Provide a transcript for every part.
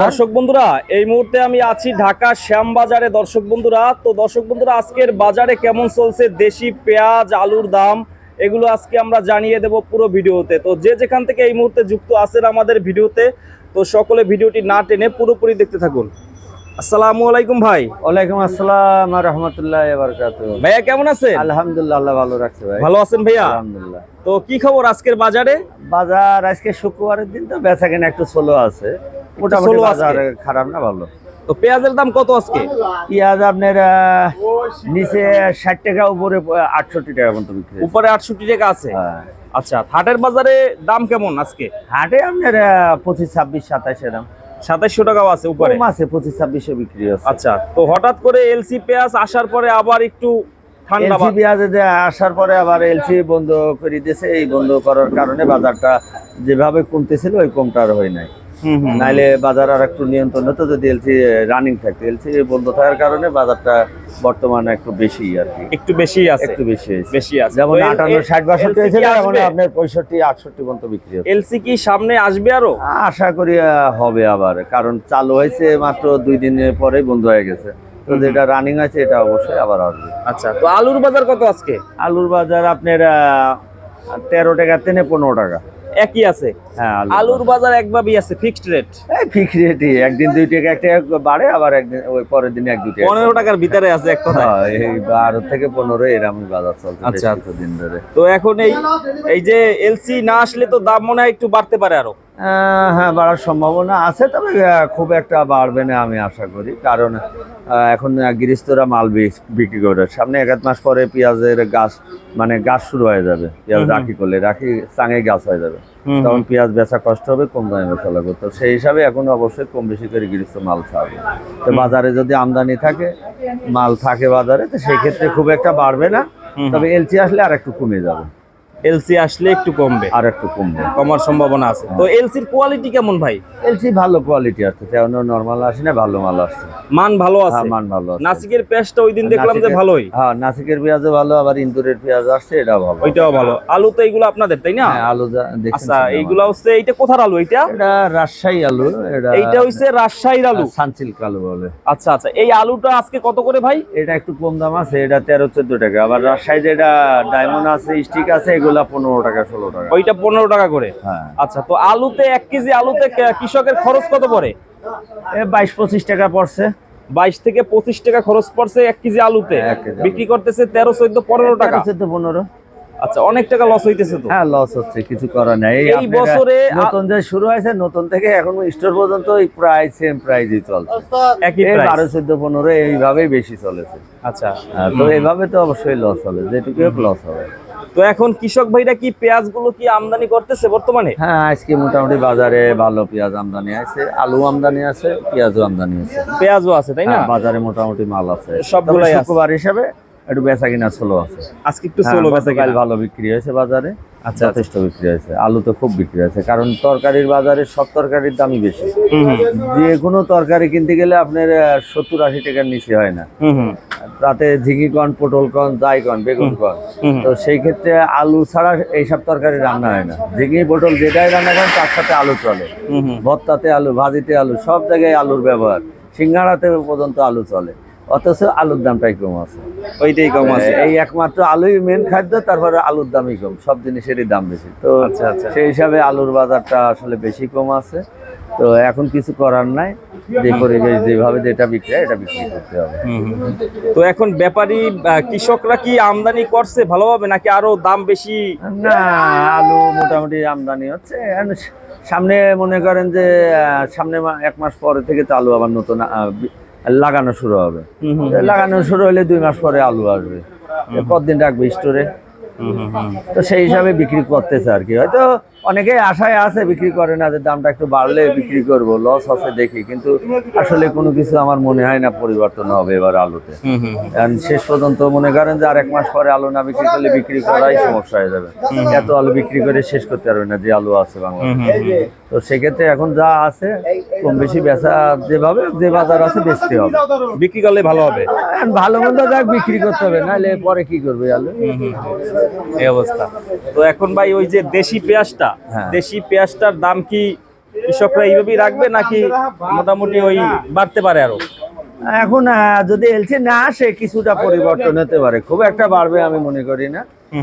দর্শক বন্ধুরা, এই মুহূর্তে আমি আছি ঢাকা শ্যামবাজারে। দর্শক বন্ধুরা, তো দর্শক বন্ধুরা, আজকের বাজারে কেমন চলছে? দেশি পেঁয়াজ, আলুর দাম, এগুলো আজকে আমরা জানিয়ে দেব পুরো ভিডিওতে। তো যে যেখান থেকে এই মুহূর্তে যুক্ত আছেন আমাদের ভিডিওতে, তো সকলে ভিডিওটি না টেনে পুরোপুরি দেখতে থাকুন। আসসালামু আলাইকুম ভাই। ওয়ালাইকুম আসসালাম রহমতুল্লাহ ভাইয়া কেমন আছেন? আলহামদুলিল্লাহ আল্লাহ ভালো রাখছে ভাই। ভালো আছেন ভাইয়া? আলহামদুলিল্লাহ। তো কি খবর আজকের বাজারে? বাজার আজকে শুক্রবারের দিন তো বেচা কেনা একটু স্লো আছে। মোটামুটি বাজার খারাপ না ভালো। তো পেঁয়াজের দাম কত আজকে? পেঁয়াজ আপনার নিচে ষাট টাকা উপরে আটষট্টি টাকা পর্যন্ত বিক্রি উপরে আটষট্টি টাকা আছে? হ্যাঁ। আচ্ছা হাটের বাজারে দাম কেমন আজকে? হাটে আপনার পঁচিশ ছাব্বিশ সাতাশ এরম সাতাইশশো টাকাও আছে উপরে। আছে পঁচিশ ছাব্বিশে বিক্রি হচ্ছে আচ্ছা তো হঠাৎ করে এলসি পেঁয়াজ আসার পরে আবার একটু ঠান্ডা পেঁয়াজ আসার পরে আবার এলসি বন্ধ করে দিয়েছে এই বন্ধ করার কারণে বাজারটা যেভাবে কমতেছিল ওই কমটা আর হয় নাই। নাইলে বাজার আর একটু নিয়ন্ত্রণ হতো যদি এলসি রানিং থাকতো। এলসি বন্ধ থাকার কারণে বাজারটা বর্তমানে একটু বেশি আর কি। একটু বেশি আছে। একটু বেশি বেশি আছে। যেমন আটান্ন ষাট বাষট্টি হয়েছিল এখন আপনার পঁয়ষট্টি আটষট্টি পর্যন্ত বিক্রি হচ্ছে। এলসি কি সামনে আসবে আরও? আশা করি হবে আবার। কারণ চালু হয়েছে মাত্র দুই দিনের পরেই বন্ধ হয়ে গেছে। তো যেটা রানিং আছে এটা অবশ্যই আবার আসবে। আচ্ছা তো আলুর বাজার কত আজকে? আলুর বাজার আপনার তেরো টাকা থেকে পনেরো টাকা। একই আছে। হ্যাঁ আলুর বাজার। একভাবেই আছে ফিক্সড রেট ফিক্সড রেটই একদিন দুই টাকা এক টাকা বাড়ে আবার একদিন ওই পরের দিন এক দুই টাকা পনেরো টাকার ভিতরে আছে এক কথা হ্যাঁ, এই বারো থেকে পনেরো এরকম বাজার চলছে আচ্ছা। দিন ধরে। তো এখন এই এই যে এলসি না আসলে তো দাম মনে হয় একটু বাড়তে পারে আরও। হ্যাঁ বাড়ার সম্ভাবনা আছে তবে খুব একটা বাড়বে না আমি আশা করি। কারণ এখন গৃহস্থরা মাল বিক্রি করে সামনে এক মাস পরে পেঁয়াজের গাছ মানে গাছ শুরু হয়ে যাবে। পেঁয়াজ। রাখি করলে রাখি চাঙে গাছ হয়ে যাবে। তখন পেঁয়াজ বেচা কষ্ট হবে কম দামে বেচা লাগবে। তো সেই হিসাবে এখন অবশ্যই কম বেশি করে গৃহস্থ মাল ছাড়বে। তো বাজারে যদি আমদানি থাকে মাল থাকে বাজারে তো সেক্ষেত্রে খুব একটা বাড়বে না। তবে এলসি আসলে আর একটু কমে যাবে। এলসি আসলে একটু কমবে। আর একটু কমবে। কমার সম্ভাবনা আছে। তো এলসির কোয়ালিটি কেমন ভাই? এলসি ভালো কোয়ালিটি আসছে তেমন নর্মাল আসে না ভালো মাল আসছে মান ভালো আছে? হ্যাঁ মান ভালো আছে। নাসিকের পেঁয়াজটা ওই দিন দেখলাম যে ভালোই। হ্যাঁ নাসিকের পেঁয়াজও ভালো আবার ইন্দুরের পেঁয়াজ আসছে এটা ভালো। ওইটাও ভালো। আলু তো এইগুলো আপনাদের তাই না? হ্যাঁ, আলু আচ্ছা এইগুলা হচ্ছে এইটা কোথার আলু এইটা? এটা রাজশাহী আলু এটা এইটা হচ্ছে রাজশাহীর আলু। সানসিল্ক আলু বলে। আচ্ছা আচ্ছা এই আলুটা আজকে কত করে ভাই? এটা একটু কম দাম আছে এটা তেরো চোদ্দ টাকা। আবার রাজশাহী যেটা ডায়মন্ড আছে স্টিক আছে এগুলা পনেরো টাকা ষোলো টাকা। ওইটা পনেরো টাকা করে? হ্যাঁ। আচ্ছা তো আলুতে এক কেজি আলুতে কৃষকের খরচ কত পড়ে? বাইশ পঁচিশ টাকা পড়ছে। বাইশ থেকে পঁচিশ টাকা খরচ পড়ছে এক কেজি আলুতে। বিক্রি করতেছে তেরো চোদ্দ পনেরো টাকা? চোদ্দ পনেরো। আচ্ছা অনেক টাকা লস হইতেছে তো। হ্যাঁ লস হচ্ছে কিছু করার নাই। এই বছরে নতুন যে শুরু হয়েছে নতুন থেকে এখন স্টোর পর্যন্ত এই প্রায় সেম প্রাইজই চলছে। একই। বারো চোদ্দ পনেরো এইভাবেই বেশি চলেছে। আচ্ছা। হ্যাঁ, তো এইভাবে তো অবশ্যই লস হবে যেটুকু লস হবে। তো এখন কৃষক ভাইরা কি পেঁয়াজগুলো কি আমদানি করতেছে বর্তমানে? হ্যাঁ আজকে মোটামুটি বাজারে ভালো পেঁয়াজ আমদানি আছে আলু আমদানি আছে পেঁয়াজও আমদানি আছে। পেঁয়াজও আছে তাই না? হ্যাঁ, বাজারে মোটামুটি মাল আছে। সবগুলাই। শুক্রবার হিসাবে একটু বেচা কিনা ষোলো আছে। আজকে একটু হ্যাঁ, সোলো বেচা কিনা। ভালো বিক্রি হয়েছে বাজারে আচ্ছা, যথেষ্ট বিক্রি হয়েছে। আলু তো খুব বিক্রি হয়েছে কারণ তরকারির বাজারে সব তরকারির দামই বেশি। যে কোনো তরকারি কিনতে গেলে আপনার সত্তর আশি টাকার নিচে হয় না। তাতে ঝিঙি কন পটল কন যাই কন বেগুন কন। হুম। তো সেই ক্ষেত্রে আলু ছাড়া এইসব তরকারি রান্না হয় না। ঝিঙি পটল যেটাই রান্না করেন তার সাথে আলু চলে। ভর্তাতে আলু ভাজিতে আলু সব জায়গায় আলুর ব্যবহার। সিঙ্গাড়াতে পর্যন্ত আলু চলে। অথচ আলুর দামটাই কম আছে। ওইটাই কম আছে। এই একমাত্র আলুই মেন খাদ্য তারপরে আলুর দামই কম। সব জিনিসেরই দাম বেশি। তো আচ্ছা, আচ্ছা। সেই হিসাবে আলুর বাজারটা আসলে বেশি কম আছে। তো এখন কিছু করার নাই। যে পরিবেশ যেভাবে যেটা বিক্রি হয় এটা বিক্রি করতে হবে। তো এখন ব্যাপারী কৃষকরা কি আমদানি করছে ভালোভাবে নাকি আরও দাম বেশি? না আলু মোটামুটি আমদানি হচ্ছে। সামনে মনে করেন যে সামনে এক মাস পরে থেকে তো আলু আবার নতুন লাগানো শুরু হবে। লাগানো শুরু হলে দুই মাস পরে আলু আসবে। কতদিন রাখবে স্টোরে। তো সেই হিসাবে বিক্রি করতেছে আর কি। হয়তো অনেকে আশায় আছে বিক্রি করে না যে দামটা একটু বাড়লে বিক্রি করব লস আছে দেখি। কিন্তু আসলে কোনো কিছু আমার মনে হয় না পরিবর্তন হবে এবার আলুতে। শেষ পর্যন্ত মনে করেন যে আর এক মাস পরে আলু না বিক্রি করলে বিক্রি করাই সমস্যা হয়ে যাবে। এত আলু বিক্রি করে শেষ করতে পারবে না যে আলু আছে বাংলাদেশে। তো সেক্ষেত্রে এখন যা আছে কম বেশি বেচা যেভাবে যে বাজার আছে বেচতে হবে। বিক্রি করলে ভালো হবে? এখন ভালো মন্দ যাক বিক্রি করতে হবে নাহলে পরে কি করবে আলু? এই অবস্থা। তো এখন ভাই ওই যে দেশি পেঁয়াজটা হ্যাঁ। দেশি পেঁয়াজটার দাম কি কৃষকরা এইভাবেই রাখবে নাকি মোটামুটি ওই বাড়তে পারে আরও? এখন যদি এলসি না আসে কিছুটা পরিবর্তন হতে পারে। খুব একটা বাড়বে আমি মনে করি না।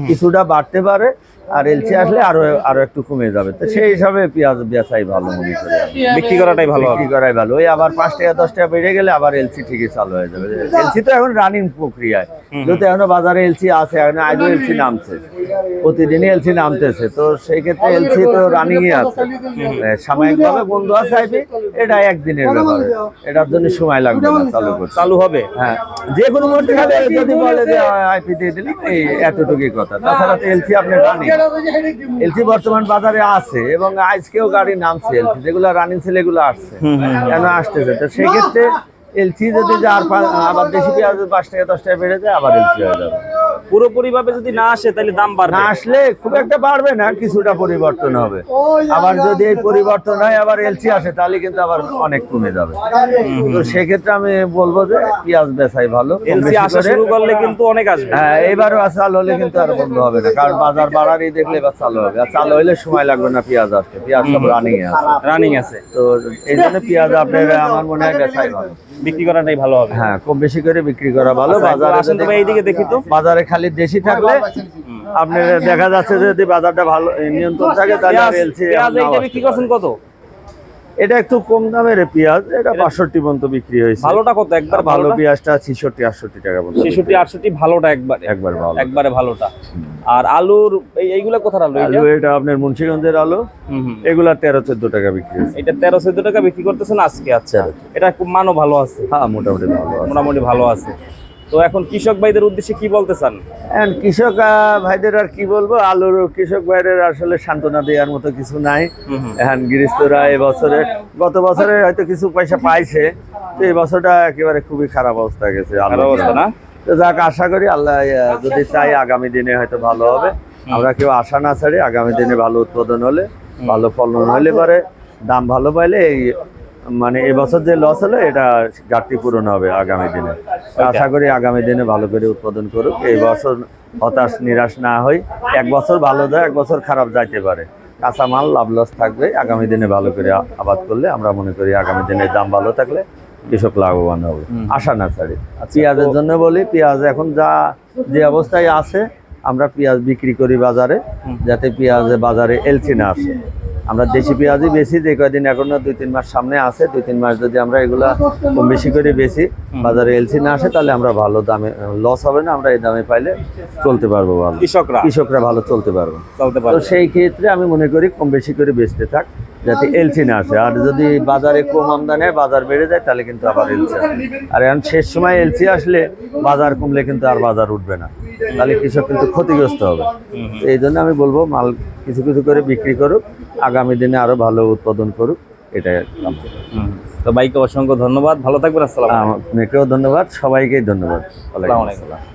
কিছুটা বাড়তে পারে। আর এলসি আসলে আরও আরও একটু কমে যাবে তো সেই হিসাবে পেঁয়াজ বেচাই ভালো মনে করি বিক্রি করাটাই ভালো বিক্রি করাই ভালো ওই আবার পাঁচ টাকা দশ টাকা বেড়ে গেলে আবার এলসি ঠিকই চালু হয়ে যাবে এলসি তো এখন রানিং প্রক্রিয়ায় যেহেতু এখনও বাজারে এলসি আছে এখন আজও এলসি নামছে প্রতিদিনই এলসি নামতেছে তো সেই ক্ষেত্রে এলসি তো রানিং এ আছে সাময়িক ভাবে বন্ধ আছে আইপি এটা একদিনের ব্যাপার এটার জন্য সময় লাগবে না চালু করতে চালু হবে হ্যাঁ যে কোনো মুহূর্তে খালি যদি বলে যে আইপি দিয়ে দিলি এই এতটুকুই কথা তাছাড়া তো এলসি আপনি রানিং এলসি বর্তমান বাজারে আছে এবং আজকেও গাড়ি নামছে এলসি যেগুলো রানিং ছিল এগুলো আসছে। কেন আসতেছে? তো সেই ক্ষেত্রে এলসি যদি যে আর আবার বেশি পেঁয়াজ পাঁচ টাকা দশ টাকা বেড়ে যায় আবার এলসি হয়ে যাবে। পুরোপুরি ভাবে যদি না আসে তাহলে দাম বাড়বে। না আসলে খুব একটা বাড়বে না কিছুটা পরিবর্তন হবে। আবার যদি এই পরিবর্তন হয় আবার এলসি আসে তাহলে কিন্তু আবার অনেক কমে যাবে। তো সেক্ষেত্রে আমি বলব যে পেঁয়াজ বেচাই ভালো এলসি আসা শুরু করলে কিন্তু অনেক আসবে। হ্যাঁ এবারও চালু হলে কিন্তু আর বন্ধ হবে না কারণ বাজার বাড়ারই দেখলে এবার চালু হবে। আর চালু হলে সময় লাগবে না পেঁয়াজ আসতে। পেঁয়াজ সব রানিং আছে। রানিং আছে। তো এই জন্য পেঁয়াজ আপনার আমার মনে হয় বেচাই ভালো। বিক্রি করাটাই ভালো হবে। হ্যাঁ কম বেশি করে বিক্রি করা ভালো। আচ্ছা, বাজারে আসেন তো এইদিকে দেখি তো। বাজারে খালি দেশি থাকলে আপনার দেখা যাচ্ছে যে যদি বাজারটা ভালো নিয়ন্ত্রণ থাকে তাহলে এলসি পেঁয়াজ এইটা বিক্রি করছেন কত? এটা একটু কম দামের পেঁয়াজ এটা বাষট্টি পর্যন্ত বিক্রি হয়েছে। ভালোটা কত একবার ভালো পেঁয়াজটা ছিষট্টি আটষট্টি টাকা পর্যন্ত ছেষট্টি আটষট্টি ভালোটা একবারে। একবার ভালো। একবারে ভালোটা। আর আলুর এই এইগুলা কোথার আলু আলু এটা আপনার মুন্সিগঞ্জের আলু। এগুলা তেরো চোদ্দ টাকা বিক্রি হয়েছে। এটা তেরো চোদ্দ টাকা বিক্রি করতেছেন আজকে আচ্ছা। এটা খুব মানও ভালো আছে। হ্যাঁ মোটামুটি ভালো মোটামুটি ভালো আছে। তো এখন কৃষক ভাইদের উদ্দেশ্যে কি বলতে চান? কৃষক ভাইদের আর কি বলব? আলুর কৃষক ভাইদের আসলে সান্ত্বনা দেওয়ার মতো কিছু নাই। এখন গৃহস্থরা এবছরে গত বছরে হয়তো কিছু পয়সা পাইছে তো এই বছরটা একেবারে খুবই খারাপ অবস্থা গেছে আলুর অবস্থা না? তো যাক আশা করি আল্লাহ যদি চাই আগামী দিনে হয়তো ভালো হবে। আমরা কেউ আশা না ছাড়ি আগামী দিনে ভালো উৎপাদন হলে ভালো ফলন হলে পরে দাম ভালো পাইলে এই মানে এবছর যে লস হলো এটা ঘাটতি পূরণ হবে আগামী দিনে। আশা করি আগামী দিনে ভালো করে উৎপাদন করুক। এই বছর হতাশ নিরাশ না হই। এক বছর ভালো যায় এক বছর খারাপ যাইতে পারে। কাঁচামাল লাভ লস থাকবে। আগামী দিনে ভালো করে আবাদ করলে আমরা মনে করি আগামী দিনে দাম ভালো থাকলে কৃষক লাভবান হবে। আশা না ছাড়ি। পেঁয়াজের জন্য বলি পেঁয়াজ এখন যা যে অবস্থায় আছে আমরা পেঁয়াজ বিক্রি করি বাজারে যাতে পেঁয়াজ বাজারে এলসি না আসে। আমরা দেশি পেঁয়াজই বেশি যে কয়দিন এখনও দুই তিন মাস সামনে আছে দুই তিন মাস যদি আমরা এগুলা কম বেশি করে বেশি বাজারে এলসি না আসে তাহলে আমরা ভালো দামে লস হবে না আমরা এই দামে পাইলে চলতে পারব ভালো। কৃষকরা। কৃষকরা ভালো চলতে পারব। চলতে তো সেই ক্ষেত্রে আমি মনে করি কম বেশি করে বেচতে থাক। যাতে এলসি না আসে। আর যদি বাজারে কম আমদানি হয় বাজার বেড়ে যায় তাহলে কিন্তু আবার এলসি আর এখন শেষ সময় এলসি আসলে বাজার কমলে কিন্তু আর বাজার উঠবে না। তাহলে কৃষক কিন্তু ক্ষতিগ্রস্ত হবে। তো এই জন্য আমি বলব মাল কিছু কিছু করে বিক্রি করুক আগামী দিনে আরও ভালো উৎপাদন করুক এটাই। তো ভাইকে অসংখ্য ধন্যবাদ। ভালো থাকবেন আসসালাম আপনাকেও ধন্যবাদ সবাইকেই ধন্যবাদ। ওয়ালাইকুম আসসালামু আলাইকুম। আসসালাম।